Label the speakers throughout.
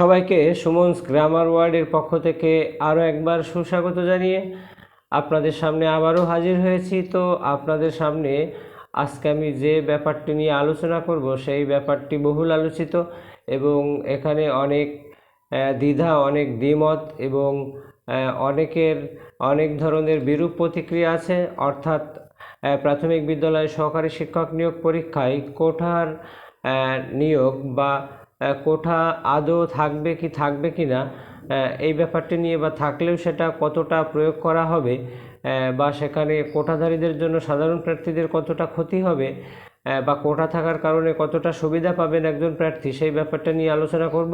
Speaker 1: সবাইকে সুমনস গ্রামার ওয়ার্ডের পক্ষ থেকে আরও একবার সুস্বাগত জানিয়ে আপনাদের সামনে আবারও হাজির হয়েছি। তো আপনাদের সামনে আজকে আমি যে ব্যাপারটি নিয়ে আলোচনা করব, সেই ব্যাপারটি বহুল আলোচিত এবং এখানে অনেক দ্বিধা, অনেক দ্বিমত এবং অনেকের, অনেক ধরনের বিরূপ প্রতিক্রিয়া আছে। অর্থাৎ প্রাথমিক বিদ্যালয়ে সহকারী শিক্ষক নিয়োগ পরীক্ষায় কোঠার নিয়োগ বা কোঠা আদৌ থাকবে কি থাকবে কি না এই ব্যাপারটি নিয়ে বা থাকলেও সেটা কতটা প্রয়োগ করা হবে বা সেখানে কোঠাধারীদের জন্য সাধারণ প্রার্থীদের কতটা ক্ষতি হবে বা কোটা থাকার কারণে কতটা সুবিধা পাবেন একজন প্রার্থী, সেই ব্যাপারটা নিয়ে আলোচনা করব।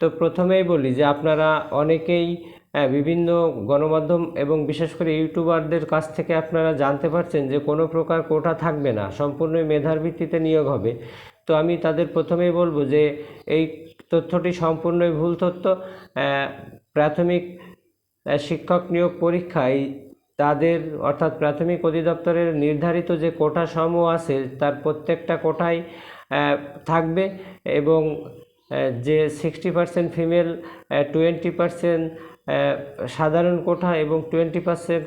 Speaker 1: তো প্রথমেই বলি যে আপনারা অনেকেই বিভিন্ন গণমাধ্যম এবং বিশেষ করে ইউটিউবারদের কাছ থেকে আপনারা জানতে পারছেন যে কোনো প্রকার কোটা থাকবে না, সম্পূর্ণই মেধার ভিত্তিতে নিয়োগ হবে। তো আমি তাদের প্রথমেই বলব যে এই তথ্যটি সম্পূর্ণই ভুল তথ্য। প্রাথমিক শিক্ষক নিয়োগ পরীক্ষায় তাদের অর্থাৎ প্রাথমিক অধিদপ্তরের নির্ধারিত যে কোটা সমূহ আছে তার প্রত্যেকটা কোটায় থাকবে এবং যে sixty percent female twenty percent সাধারণ কোটা এবং টোয়েন্টি পার্সেন্ট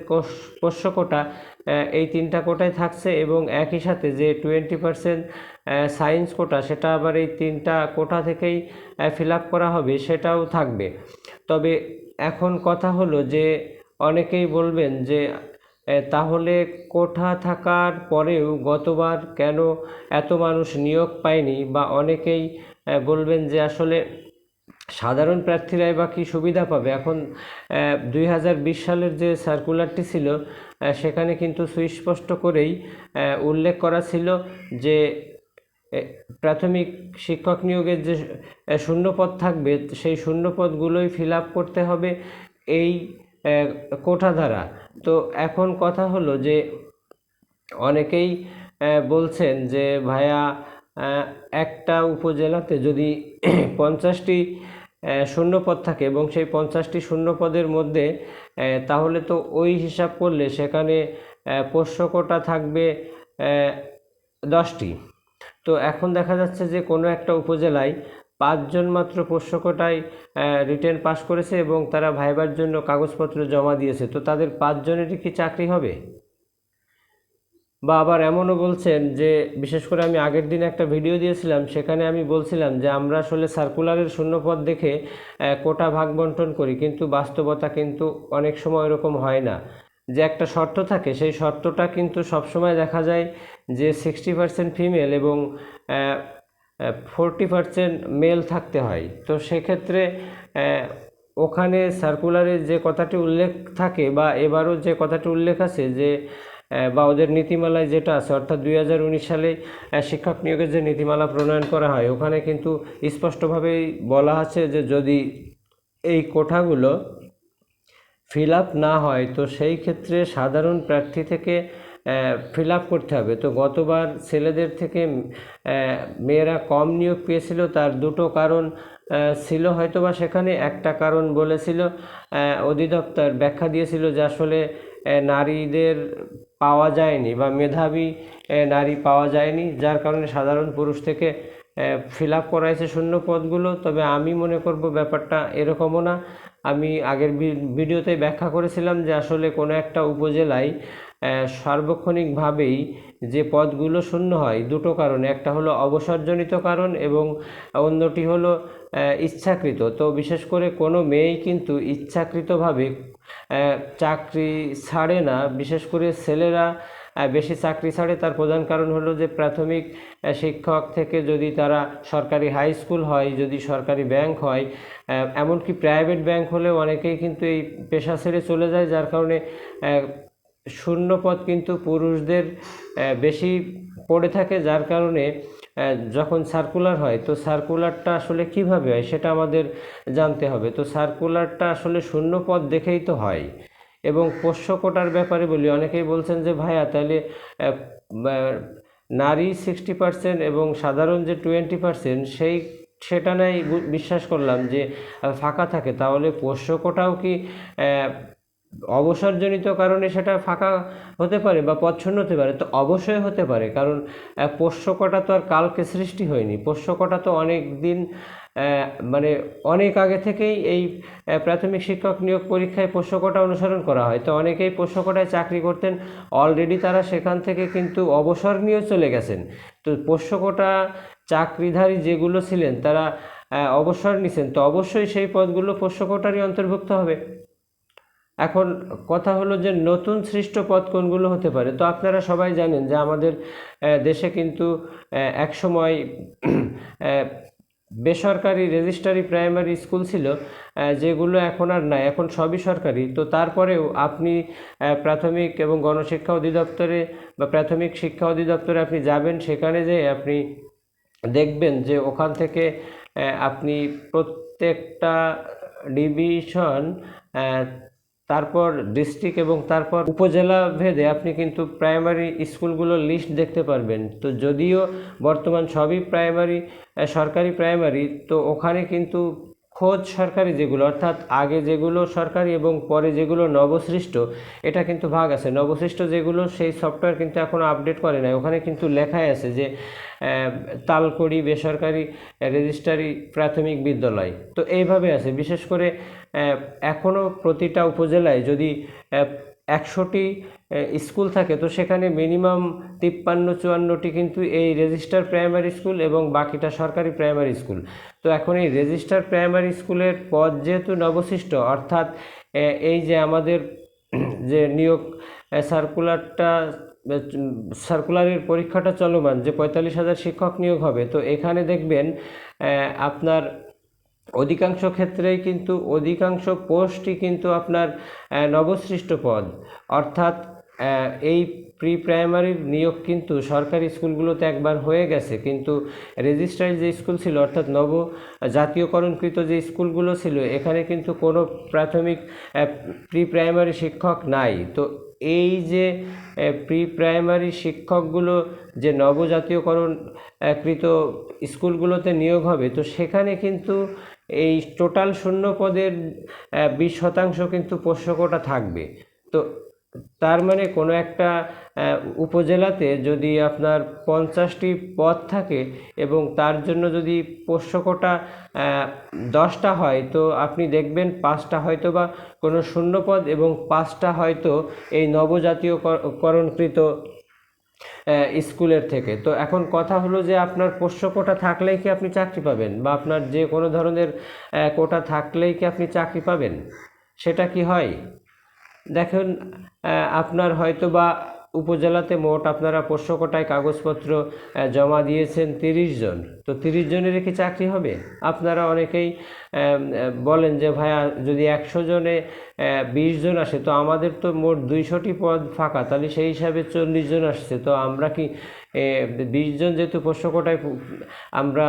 Speaker 1: পোষ্য কোটা এই তিনটা কোটায় থাকছে এবং একই সাথে যে টোয়েন্টি পার্সেন্ট সায়েন্স কোটা সেটা আবার এই তিনটা কোটা থেকেই ফিল আপ করা হবে, সেটাও থাকবে। তবে এখন কথা হলো যে, অনেকেই বলবেন যে তাহলে কোঠা থাকার পরেও গতবার কেন এত মানুষ নিয়োগ পায়নি? বা অনেকেই বলবেন যে আসলে সাধারণ প্রার্থীরাই বা কী সুবিধা পাবে? এখন দুই হাজার বিশ সালের যে সার্কুলারটি ছিল সেখানে কিন্তু সুস্পষ্ট করেই উল্লেখ করা ছিল যে প্রাথমিক শিক্ষক নিয়োগের যে শূন্যপদ থাকবে সেই শূন্যপদগুলোই ফিল আপ করতে হবে এই কোটা দ্বারা। তো এখন কথা হলো যে অনেকেই বলছেন যে আহ, একটা উপজেলাতে যদি পঞ্চাশটি শূন্যপদ থাকে এবং সেই পঞ্চাশটি শূন্যপদের মধ্যে তাহলে তো ওই হিসাব করলে সেখানে পোষ্য কোটা থাকবে দশটি। তো এখন দেখা যাচ্ছে যে কোনো একটা উপজেলায় পাঁচজন মাত্র পোষ্য কোটায় রিটেন পাস করেছে এবং তারা ভাইবার জন্য কাগজপত্র জমা দিয়েছে। তো তাদের পাঁচজনেরই কি চাকরি হবে? বা আবার এমনও বলছেন যে, বিশেষ করে আমি আগের দিন একটা ভিডিও দিয়েছিলাম, সেখানে আমি বলছিলাম যে, আমরা আসলে সার্কুলারের শূন্যপদ দেখে কোটা ভাগ বন্টন করি, কিন্তু বাস্তবতা কিন্তু অনেক সময় এরকম হয় না। যে একটা শর্ত থাকে, সেই শর্তটা কিন্তু সবসময় দেখা যায় যে সিক্সটি পার্সেন্ট ফিমেল এবং ফোরটি পার্সেন্ট মেল থাকতে হয়। তো সেক্ষেত্রে ওখানে সার্কুলারে যে কথাটি উল্লেখ থাকে বা এবারও যে কথাটি উল্লেখ আছে যে বা ওদের নীতিমালায় যেটা আছে, অর্থাৎ দুই হাজার উনিশ সালে শিক্ষক নিয়োগের যে নীতিমালা প্রণয়ন করা হয়, ওখানে কিন্তু স্পষ্টভাবেই বলা আছে যে যদি এই কোঠাগুলো ফিল আপ না হয়, তো সেই ক্ষেত্রে সাধারণ প্রার্থী থেকে ফিল আপ করতে হবে। তো গতবার ছেলেদের থেকে মেয়েরা কম নিয়োগ পেয়েছিল, তার দুটো কারণ ছিল হয়তো বা সেখানে। একটা কারণ বলেছিল অধিদপ্তর ব্যাখ্যা দিয়েছিল যে আসলে নারীদের পাওয়া যায়নি বা মেধাবী নারী পাওয়া যায়নি। যার কারণে সাধারণ পুরুষ থেকে ফিল আপ করাইছে শূন্য পদগুলো। তবে আমি মনে করব ব্যাপারটা এরকমও না। আমি আগের ভিডিওতে ব্যাখ্যা করেছিলাম যে আসলে কোনো একটা উপজেলায় সার্বক্ষণিকভাবেই যে পদগুলো শূন্য হয় দুটো কারণে। একটা হলো অবসরজনিত কারণ এবং অন্যটি হলো ইচ্ছাকৃত। তো বিশেষ করে কোনো মেয়েই কিন্তু ইচ্ছাকৃতভাবে চাকরি ছাড়ে না। বিশেষ করে ছেলেরা বেশি চাকরি ছাড়ে। তার প্রধান কারণ হলো যে প্রাথমিক শিক্ষক থেকে যদি তারা সরকারি হাই স্কুল হয়, যদি সরকারি ব্যাংক হয় এমনকি প্রাইভেট ব্যাংক হলেও অনেকেই কিন্তু এই পেশা ছেড়ে চলে যায়, যার কারণে শূন্য পদ কিন্তু পুরুষদের বেশি পড়ে থাকে, যার কারণে যখন সার্কুলার হয়, তো সার্কুলারটা আসলে কীভাবে হয় সেটা আমাদের জানতে হবে। তো সার্কুলারটা আসলে শূন্য পদ দেখেই তো হয়। এবং পোষ্য কোটার ব্যাপারে বলি, অনেকেই বলছেন যে, ভাইয়া, তাহলে নারী সিক্সটি পার্সেন্ট এবং সাধারণ যে টোয়েন্টি পার্সেন্ট সেই, সেটা নাই বিশ্বাস করলাম যে ফাঁকা থাকে। তাহলে পোষ্য কোটাও কি অবসরজনিত কারণে সেটা ফাঁকা হতে পারে বা পচ্ছন্ন হতে পারে? তো অবশ্যই হতে পারে। কারণ পোষ্য কোটা তো আর কালকে সৃষ্টি হয়নি। পোষ্য কোটা তো অনেক দিন মানে অনেক আগে থেকেই এই প্রাথমিক শিক্ষক নিয়োগ পরীক্ষায় পোষ্যকোটা অনুসরণ করা হয়। তো অনেকেই পোষ্যকোটায় চাকরি করতেন। অলরেডি তারা সেখান থেকে কিন্তু অবসর নিয়েও চলে গেছেন। তো পোষ্যকোটা চাকরিধারী যেগুলো ছিলেন, তারা অবসর নিছেন। তো অবশ্যই সেই পদগুলো পোষ্যকোটারই অন্তর্ভুক্ত হবে। এখন কথা হলো যে নতুন সৃষ্ট পদ কোনগুলো হতে পারে? তো আপনারা সবাই জানেন যে আমাদের দেশে কিন্তু একসময় বেসরকারি রেজিস্ট্রারি প্রাইমারি স্কুল ছিল যেগুলো এখন আর নাই, এখন সবই সরকারি। তো তারপরেও আপনি প্রাথমিক এবং গণশিক্ষা অধিদপ্তরে বা প্রাথমিক শিক্ষা অধিদপ্তরে আপনি যাবেন, সেখানে যে আপনি দেখবেন যে ওখান থেকে আপনি প্রত্যেকটা ডিভিশন তারপর ডিস্ট্রিক্ট এবং তারপর উপজেলা ভেদে আপনি কিন্তু প্রাইমারি স্কুলগুলোর লিস্ট দেখতে পারবেন। তো যদিও বর্তমান সবই প্রাইমারি সরকারি প্রাইমারি তো ওখানে কিন্তু খোঁজ সরকারি যেগুলো, অর্থাৎ আগে যেগুলো সরকারি এবং পরে যেগুলো নবসৃষ্ট, এটা কিন্তু ভাগ আছে। নবসৃষ্ট যেগুলো, সেই সফটওয়্যার কিন্তু এখনও আপডেট করে নাই। ওখানে কিন্তু লেখাই আছে যে তালকড়ি বেসরকারি রেজিস্ট্রারি প্রাথমিক বিদ্যালয়। তো এইভাবে আছে। বিশেষ করে এখনও প্রতিটা উপজেলায় যদি একশোটি স্কুল থাকে, তো সেখানে মিনিমাম তিপ্পান্ন, চুয়ান্নটি কিন্তু এই রেজিস্টার প্রাইমারি স্কুল এবং বাকিটা সরকারি প্রাইমারি স্কুল। তো এখন এই রেজিস্টার প্রাইমারি স্কুলের পদ যেহেতু নবশিষ্ট, অর্থাৎ এই যে আমাদের যে নিয়োগ সার্কুলারটা সার্কুলারের পরীক্ষাটা চলমান, যে পঁয়তাল্লিশ হাজার শিক্ষক নিয়োগ হবে, তো এখানে দেখবেন আপনার অধিকাংশ ক্ষেত্রেই কিন্তু অধিকাংশ পোস্টই কিন্তু আপনার নবসৃষ্ট পদ। অর্থাৎ এই প্রি প্রাইমারির নিয়োগ কিন্তু সরকারি স্কুলগুলোতে একবার হয়ে গেছে, কিন্তু রেজিস্ট্রারি যে স্কুল ছিল, অর্থাৎ নব জাতীয়করণকৃত যে স্কুলগুলো ছিল, এখানে কিন্তু কোনো প্রাথমিক প্রি প্রাইমারি শিক্ষক নাই। তো এই যে প্রি প্রাইমারি শিক্ষকগুলো যে নবজাতীয়করণ কৃত স্কুলগুলোতে নিয়োগ হবে, তো সেখানে কিন্তু এই টোটাল শূন্য পদের বিশ শতাংশ কিন্তু পোষ্যকোটা থাকবে। তো তার মানে কোনো একটা উপজেলাতে যদি আপনার পঞ্চাশটি পদ থাকে এবং তার জন্য যদি পোষ্যকোটা আহ, দশটা হয় তো আপনি দেখবেন পাঁচটা হয়তো বা কোনো শূন্য পদ এবং পাঁচটা হয়তো এই নবজাতীয়করণকৃত আহ, স্কুলের থেকে। তো এখন কথা হলো যে আপনার পোষ্য কোটা থাকলেই কি আপনি চাকরি পাবেন বা আপনার যে কোনো ধরনের কোটা থাকলেই কি আপনি চাকরি পাবেন? সেটা কি হয়? দেখুন আপনার হয়তো বা উপজেলাতে মোট আপনারা পোষ্য কোটায় কাগজপত্র জমা দিয়েছেন তিরিশ জন। তো তিরিশ জনের কি চাকরি হবে? আপনারা অনেকেই বলেন যে, ভাইয়া, যদি একশো জনে বিশ জন আসে, তো আমাদের তো মোট দুইশোটি পদ ফাঁকা, তাহলে সেই হিসাবে চল্লিশ জন আসছে, তো আমরা কি বিশ জন যেহেতু পোষ্য কোটায় আমরা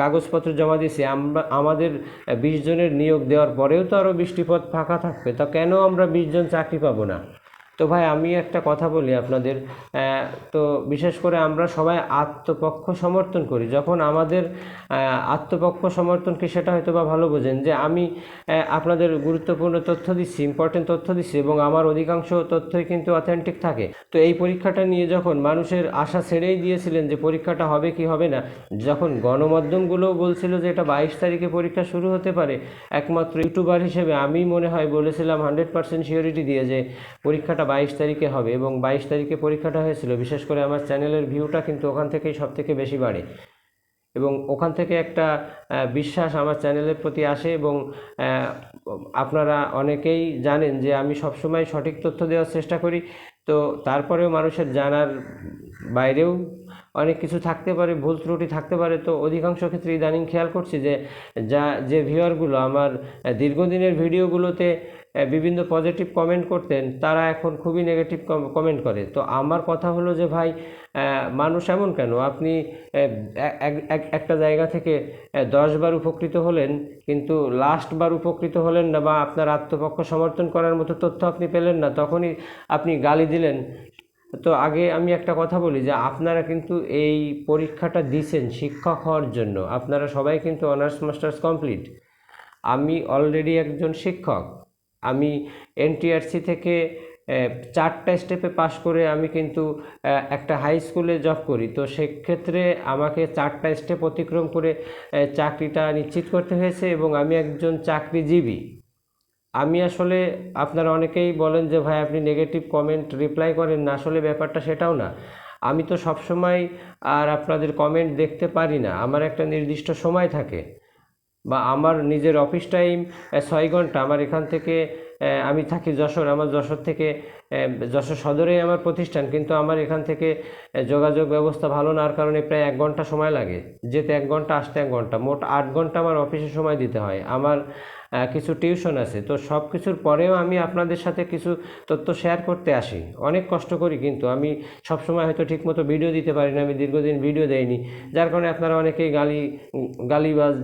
Speaker 1: কাগজপত্র জমা দিয়েছি, আমরা, আমাদের বিশজনের নিয়োগ দেওয়ার পরেও তো আরও বৃষ্টিপথ ফাঁকা থাকবে, তা কেন আমরা বিশজন চাকরি পাবো না? তো ভাই আমি একটা কথা বলি আপনাদের। তো বিশেষ করে আমরা সবাই আত্মপক্ষ সমর্থন করি। যখন আমাদের আত্মপক্ষ সমর্থন কি সেটা হয়তো বা ভালো বোঝেন যে আমি আপনাদের গুরুত্বপূর্ণ তথ্য দিচ্ছি ইম্পর্টেন্ট তথ্য দিচ্ছি এবং আমার অধিকাংশ তথ্যই কিন্তু অথেন্টিক থাকে। তো এই পরীক্ষাটা নিয়ে যখন মানুষের আশা ছেড়েই দিয়েছিলেন যে পরীক্ষাটা হবে কি হবে না, যখন গণমাধ্যমগুলোও বলছিল যে এটা বাইশ তারিখে পরীক্ষা শুরু হতে পারে, একমাত্র ইউটিউবার হিসেবে আমি মনে হয় বলেছিলাম হান্ড্রেড পার্সেন্ট সিওরিটি দিয়ে যে পরীক্ষাটা বাইশ তারিখে হবে এবং বাইশ তারিখে পরীক্ষাটা হয়েছিল। বিশেষ করে আমার চ্যানেলের ভিউটা কিন্তু ওখান থেকেই সব থেকে বেশি বাড়ে। এবং ওখান থেকে একটা বিশ্বাস আমার চ্যানেলের প্রতি আসে এবং আপনারা অনেকেই জানেন যে আমি সবসময় সঠিক তথ্য দেওয়ার চেষ্টা করি। তো তারপরেও মানুষের জানার বাইরেও অনেক কিছু থাকতে পারে, ভুল ত্রুটি থাকতে পারে। তো অধিকাংশ ক্ষেত্রে ইদানিং খেয়াল করছি যে, যা, যে ভিউয়ারগুলো আমার দীর্ঘদিনের ভিডিওগুলোতে বিভিন্ন পজিটিভ কমেন্ট করতেন, তারা এখন খুবই নেগেটিভ কমেন্ট করে। তো আমার কথা হলো যে ভাই মানুষ এমন কেন? আপনি এক- এক- একটা জায়গা থেকে দশবার উপকৃত হলেন, কিন্তু লাস্টবার উপকৃত হলেন না বা আপনার আত্মপক্ষ সমর্থন করার মতো তথ্য আপনি পেলেন না, তখনই আপনি গালি দিলেন। তো আগে আমি একটা কথা বলি যে আপনারা কিন্তু এই পরীক্ষাটা দিছেন শিক্ষক হওয়ার জন্য। আপনারা সবাই কিন্তু অনার্স মাস্টার্স কমপ্লিট আমি অলরেডি একজন শিক্ষক। আমি এনটিআরসি থেকে চারটা স্টেপে পাশ করে আমি কিন্তু একটা হাই স্কুলে জব করি। তো সেক্ষেত্রে আমাকে চারটা স্টেপ অতিক্রম করে চাকরিটা নিশ্চিত করতে হয়েছে এবং আমি একজন চাকরিজীবী। আমি আসলে, আপনারা অনেকেই বলেন যে, ভাই, আপনি নেগেটিভ কমেন্ট রিপ্লাই করেন। না, আসলে ব্যাপারটা সেটাও না। আমি তো সবসময় আর আপনাদের কমেন্ট দেখতে পারি না। আমার একটা নির্দিষ্ট সময় থাকে। বা আমার নিজের অফিস টাইম ছয় ঘণ্টা আমার এখান থেকে আমি থাকি যশোর, আমার যশোর থেকে যশোর সদরেই আমার প্রতিষ্ঠান, কিন্তু আমার এখান থেকে যোগাযোগ ব্যবস্থা ভালো না কারণে প্রায় এক ঘণ্টা সময় লাগে। যেতে এক ঘণ্টা, আসতে এক ঘণ্টা, মোট আট ঘণ্টা আমার অফিসে সময় দিতে হয়। আমার কিছু টিউশন আছে, তো সব কিছুর পরেও আমি আপনাদের সাথে কিছু তথ্য শেয়ার করতে আসি। অনেক কষ্ট করি, কিন্তু আমি সবসময় হয়তো ঠিকমতো ভিডিও দিতে পারি না, আমি দীর্ঘদিন ভিডিও দেইনি। যার কারণে আপনারা অনেকেই গালি গালিবাজ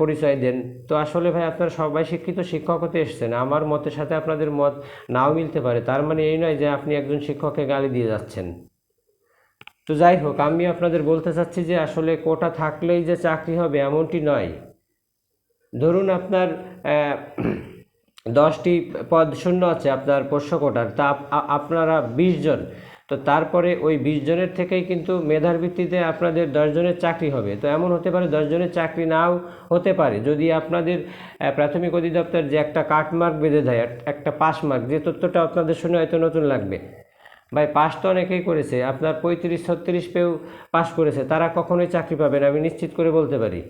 Speaker 1: পরিচয় দেন। তো আসলে ভাই, আপনারা সবাই শিক্ষিত শিক্ষক হতে এসেছেন। আমার মতের সাথে আপনাদের মত নাও মিলতে পারে। তার মানে এই নয় যে আপনি একজন শিক্ষককে গালি দিয়ে যাচ্ছেন। তো যাই হোক, আমি আপনাদের বলতে চাচ্ছি যে আসলে কোটা থাকলেই যে চাকরি হবে এমনটি নয়। ধরুন আপনার দশটি পদ শূন্য আছে আপনার পোষ্য কোটার। তা আপনারা বিশ জন তো তারপরে ওই বিশ জনের থেকেই কিন্তু মেধার ভিত্তিতে আপনাদের দশ জনের চাকরি হবে। তো এমন হতে পারে দশ জনের চাকরি নাও হতে পারে। যদি আপনাদের প্রাথমিক অধিদপ্তর যে একটা কাটমার্ক বেঁধে দেয় একটা পাস মার্ক, যে তথ্যটা আপনাদের শুনে হয়তো নতুন লাগবে। ভাই, পাস তো অনেকেই করেছে। আপনার পঁয়ত্রিশ ছত্রিশ পেও পাস করেছে। তারা কখনোই চাকরি পাবে না, আমি নিশ্চিত করে বলতে পারি।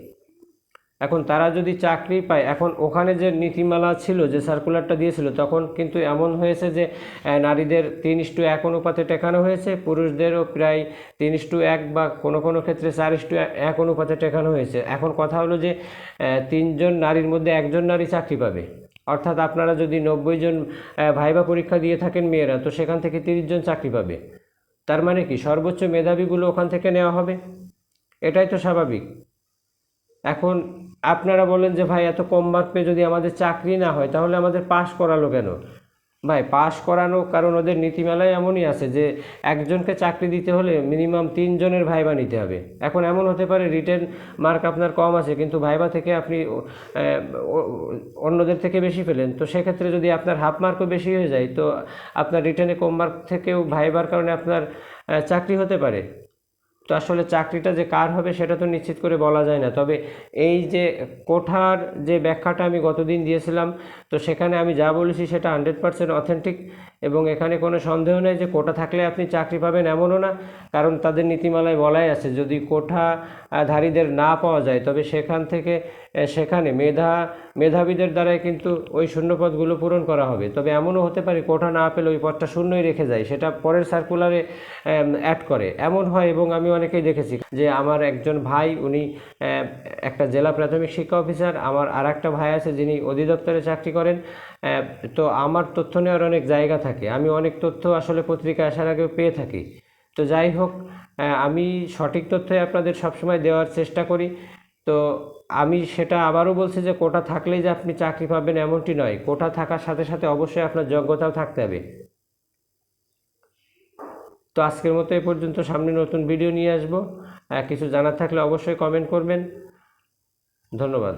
Speaker 1: এখন তারা যদি চাকরি পায়, এখন ওখানে যে নীতিমালা ছিল, যে সার্কুলারটা দিয়েছিল, তখন কিন্তু এমন হয়েছে যে নারীদের তিন ইস্টু এক অনুপাতে টেকানো হয়েছে, পুরুষদেরও প্রায় তিন ইস্টু এক বা কোনো কোনো ক্ষেত্রে চার ইস্টু এক অনুপাতে টেকানো হয়েছে। এখন কথা হলো যে তিনজন নারীর মধ্যে একজন নারী চাকরি পাবে। অর্থাৎ আপনারা যদি নব্বই জন ভাইবা পরীক্ষা দিয়ে থাকেন মেয়েরা, তো সেখান থেকে তিরিশ জন চাকরি পাবে। তার মানে কি? সর্বোচ্চ মেধাবীগুলো ওখান থেকে নেওয়া হবে। এটাই তো স্বাভাবিক। এখন আপনারা বলেন যে, ভাই, এত কম মার্ক পেয়ে যদি আমাদের চাকরি না হয়, তাহলে আমাদের পাশ করালো কেন? ভাই পাশ করানো কারণ ওদের নীতিমালায় এমনই আছে যে, একজনকে চাকরি দিতে হলে মিনিমাম তিনজনের ভাইবা নিতে হবে। এখন এমন হতে পারে রিটার্ন মার্ক আপনার কম আছে, কিন্তু ভাইবা থেকে আপনি অন্যদের থেকে বেশি পেলেন তো সেক্ষেত্রে যদি আপনার হাফ মার্কও বেশি হয়ে যায়, তো আপনার রিটার্নে কম মার্ক থেকেও ভাইবার কারণে আপনার চাকরি হতে পারে। তো আসলে চাকরিটা যে কার হবে সেটা তো নিশ্চিত করে বলা যায় না। তবে এই যে কোঠার যে ব্যাখ্যাটা আমি গতদিন দিয়েছিলাম, তো সেখানে আমি যা বলেছি সেটা হান্ড্রেড পার্সেন্ট অথেন্টিক এবং এখানে কোনো সন্দেহ নেই যে কোটা থাকলে আপনি চাকরি পাবেন এমনও না, কারণ তাদের নীতিমালায় বলাই আছে, যদি কোঠা ধারীদের না পাওয়া যায়, তবে সেখান থেকে সেখানে মেধা, মেধাবীদের দ্বারাই কিন্তু ওই শূন্যপদগুলো পূরণ করা হবে। তবে এমনও হতে পারে কোঠা না পেলে ওই পদটা শূন্যই রেখে যায়, সেটা পরের সার্কুলারে অ্যাড করে। এমন হয় এবং আমি অনেকেই দেখেছি যে আমার একজন ভাই, উনি একটা জেলা প্রাথমিক শিক্ষা অফিসার আমার আর একটা ভাই আছে যিনি অধিদপ্তরে চাকরি করেন। তো আমার তথ্য নেওয়ার অনেক জায়গা থাকে। আমি অনেক তথ্য আসলে পত্রিকায় আসার আগে পেয়ে থাকি। তো যাই হোক আমি সঠিক তথ্যই আপনাদের সবসময় দেওয়ার চেষ্টা করি। তো আমি সেটা আবারও বলছি যে, কোটা থাকলেই যে আপনি চাকরি পাবেন এমনটি নয়। কোটা থাকার সাথে সাথে অবশ্যই আপনার যোগ্যতাও থাকতে হবে। তো আজকের মতো এই পর্যন্ত সামনে নতুন ভিডিও নিয়ে আসব। কিছু জানার থাকলে অবশ্যই কমেন্ট করবেন। ধন্যবাদ।